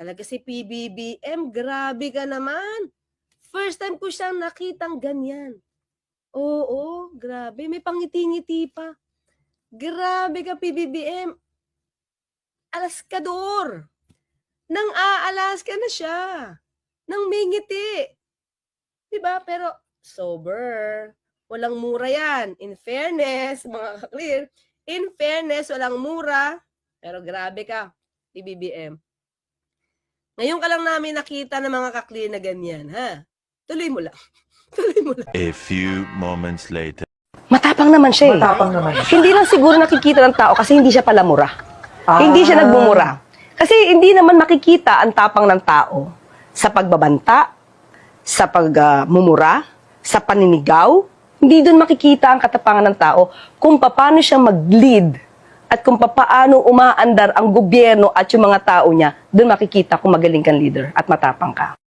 Talaga si PBBM, grabe ka naman. First time ko siyang nakitang ganyan. Oo, grabe. May pangiti-ngiti pa. Grabe ka, PBBM. Alaskador. Nang aalas ka na siya. Nang may ngiti. Diba? Pero sober. Walang mura yan. In fairness, mga clear. In fairness, walang mura. Pero grabe ka, PBBM. Ngayon ka lang namin nakita ng mga kaklir na ganyan, ha? Tuloy mo lang. Tuloy mo lang. A few moments later. Matapang naman siya eh. Matapang naman. Hindi lang siguro nakikita ng tao kasi hindi siya pala mura. Ah. Hindi siya nagmumura. Kasi hindi naman makikita ang tapang ng tao sa pagbabanta, sa pagmumura, sa paninigaw. Hindi doon makikita ang katapangan ng tao kung paano siya mag-lead at kung paano umaandar ang gobyerno at yung mga tao niya, doon makikita kung magaling kang leader at matapang ka.